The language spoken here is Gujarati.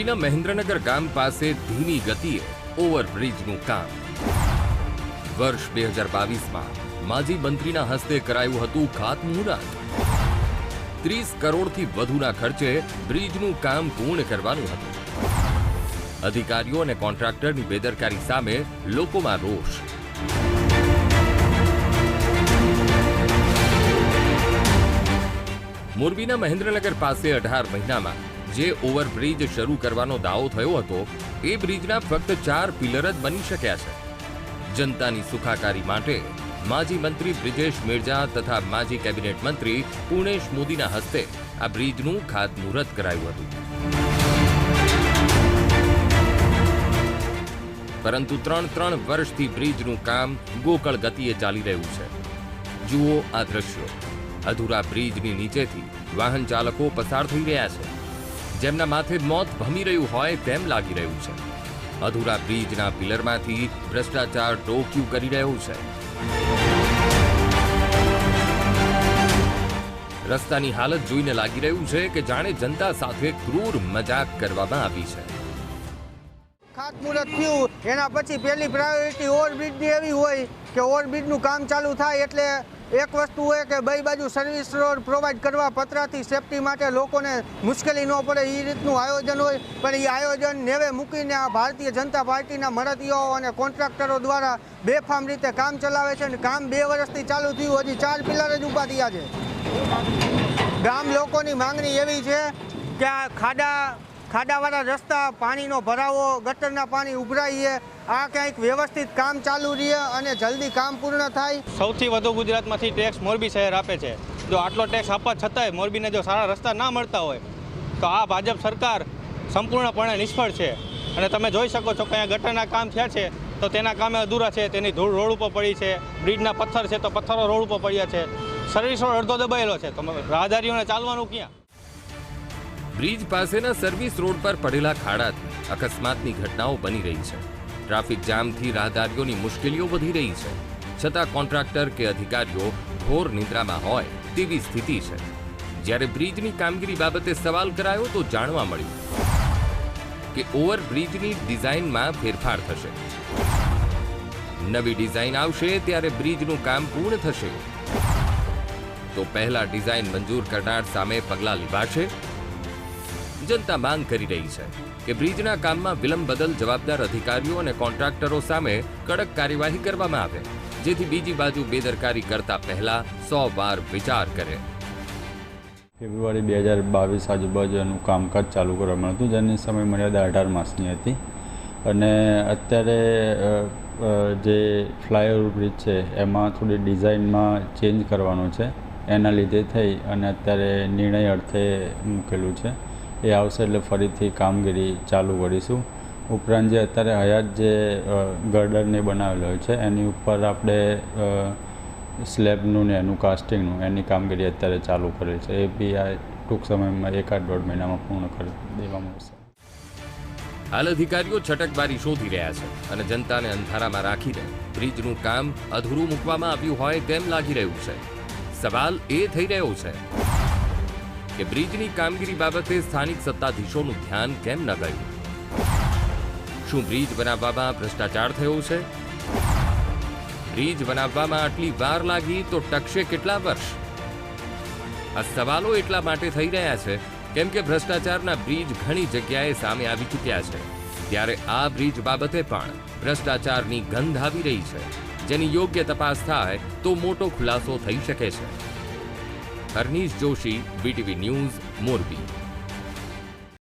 મોરબીના મહેન્દ્રનગર ગામ પાસે ધીમી ગતિએ ઓવરબ્રિજનું કામ. વર્ષ બે હજાર બાવીસમાં માજી મંત્રીના હસ્તે કરાયું હતું ખાતમુહૂર્ત ત્રીસ કરોડથી વધુના ખર્ચે બ્રિજનું કામ પૂર્ણ કરવાનું હતું. અધિકારીઓ અને કોન્ટ્રાક્ટરની બેદરકારી સામે લોકોમાં રોષ. મોરબીના મહેન્દ્રનગર પાસે અઢાર મહિનામાં જે ઓવરબ્રિજ શરૂ કરવાનો દાવો થયો હતો, એ બ્રિજના ફક્ત ચાર પિલર જ બની શક્યા છે. જનતાની સુખાકારી માટે માજી મંત્રી બ્રિજેશ મિર્જા તથા માજી કેબિનેટ મંત્રી પુણેશ મોદીના હસ્તે આ બ્રિજનું ખાતમુહૂર્ત કરાયું હતું. પરંતુ ત્રણ ત્રણ વર્ષથી બ્રિજનું કામ ગોકળ ગતિએ ચાલી રહ્યું છે. જુઓ આ દ્રશ્યો. અધૂરા બ્રિજની નીચેથી વાહન ચાલકો પસાર થઈ રહ્યા છે. જેમના માથે મોત ભમી રહ્યું હોય તેમ લાગી રહ્યું છે. અધૂરા બ્રિજના પિલરમાંથી ભ્રષ્ટાચાર ટોક્યું કરી રહ્યું છે. રસ્તાની હાલત જોઈને લાગી રહ્યું છે કે જાણે જનતા સાથે ક્રૂર મજાક કરવામાં આવી છે. ખાતમુહૂર્ત થયું. એના પછી પહેલી પ્રાયોરિટી ઓવરબ્રિજની એવી હોય કે ઓવરબ્રિજનું કામ ચાલુ થાય એટલે એક વસ્તુ હોય કે બે બાજુ સર્વિસ રોડ પ્રોવાઈડ કરવા પતરાથી સેફટી માટે લોકોને મુશ્કેલી ન પડે એ રીતનું આયોજન હોય. પણ એ આયોજન નેવે મૂકીને આ ભારતીય જનતા પાર્ટીના મરતીઓ અને કોન્ટ્રાક્ટરો દ્વારા બેફામ રીતે કામ ચલાવે છે અને કામ બે વર્ષથી ચાલુ થયું, હજી ચાર પિલર જ ઊભા થયા છે. ગામ લોકોની માંગણી એવી છે કે આ ખાડા ખાડાવાળા રસ્તા, પાણીનો ભરાવો, ગટરના પાણી ઉભરાઈએ. આ કંઈક વ્યવસ્થિત કામ ચાલુ રહે અને જલ્દી કામ પૂર્ણ થાય. સૌથી વધુ ગુજરાતમાંથી ટેક્સ મોરબી શહેર આપે છે. જો આટલો ટેક્સ આપવા છતાંય મોરબીને જો સારા રસ્તા ના મળતા હોય, તો આ ભાજપ સરકાર સંપૂર્ણપણે નિષ્ફળ છે. અને તમે જોઈ શકો છો કે અહીંયા ગટરના કામ થયા છે, તો તેના કામે અધૂરા છે. તેની ધૂળ રોડ ઉપર પડી છે, બ્રિજના પથ્થર છે, તો પથ્થરો રોડ ઉપર પડ્યા છે. સર્વિસ રોડ અડધો દબાયેલો છે. તો રાહદારીઓને ચાલવાનું ક્યાં? બ્રિજ પાસેના સર્વિસ રોડ પર પડેલા ખાડાથી અકસ્માતની ઘટનાઓ બની રહી છે. ટ્રાફિક જામથી રાહદારીઓની મુશ્કેલીઓ વધી રહી છે. છતાં કોન્ટ્રાક્ટર કે અધિકારીઓ ઘોર નિદ્રામાં હોય તેવી સ્થિતિ છે. જ્યારે બ્રિજની કામગીરી બાબતે સવાલ કરાયો તો જાણવા મળ્યું કે ઓવરબ્રિજની ડિઝાઇનમાં ફેરફાર થશે. નવી ડિઝાઇન આવશે ત્યારે બ્રિજનું કામ પૂર્ણ થશે. તો પહેલા ડિઝાઇન મંજૂર કરનાર સામે પગલાં લેવાશે જનતા માંગ કરી રહી છે કે બ્રિજના કામમાં વિલંબ બદલ જવાબદાર અધિકારીઓ અને કોન્ટ્રાક્ટરો સામે કડક કાર્યવાહી કરવામાં આવે, જેથી બીજી બાજુ બેદરકારી કરતા પહેલા સો વાર વિચાર કરે. ફેબ્રુઆરી બે હજાર બાવીસ આજુબાજુનું કામકાજ ચાલુ કરવામાં હતું, જેની સમય મર્યાદા અઢાર માસની હતી. અને અત્યારે જે ફ્લાયઓવર બ્રિજ છે, એમાં થોડી ડિઝાઇનમાં ચેન્જ કરવાનું છે. એના લીધે થઈ અને અત્યારે નિર્ણય અર્થે મૂકેલું છે. એ આવશે એટલે ફરીથી કામગીરી ચાલુ કરીશું. ઉપરાંત જે અત્યારે હયાત જે ગર્ડરને બનાવેલો હોય છે, એની ઉપર આપણે સ્લેબનું ને એનું કાસ્ટિંગનું, એની કામગીરી અત્યારે ચાલુ કરેલ છે. એ બી આ ટૂંક સમયમાં એકાદ દોઢ મહિનામાં પૂર્ણ કરી દેવામાં આવશે. હાલ અધિકારીઓ છટકબારી શોધી રહ્યા છે અને જનતાને અંધારામાં રાખીને બ્રિજનું કામ અધૂરું મૂકવામાં આવ્યું હોય તેમ લાગી રહ્યું છે. સવાલ એ થઈ રહ્યો છે કે બ્રિજની કામગીરી બાબતે સ્થાનિક સત્તાધીશોનું ધ્યાન કેમ ન ગયું? શું બ્રિજ બનાવવામાં ભ્રષ્ટાચાર થયો છે? બ્રિજ બનાવવામાં આટલી વાર લાગી તો ટકશે કેટલા વર્ષ? આ સવાલો એટલા માટે થઈ રહ્યા છે કેમ કે ભ્રષ્ટાચારના બ્રિજ ઘણી જગ્યાએ સામે આવી ચૂક્યા છે. ત્યારે આ બ્રિજ બાબતે પણ ભ્રષ્ટાચારની ગંધ આવી રહી છે. જેની યોગ્ય તપાસ થાય તો મોટો ખુલાસો થઈ શકે છે. Harnish Joshi VTV news Morbi.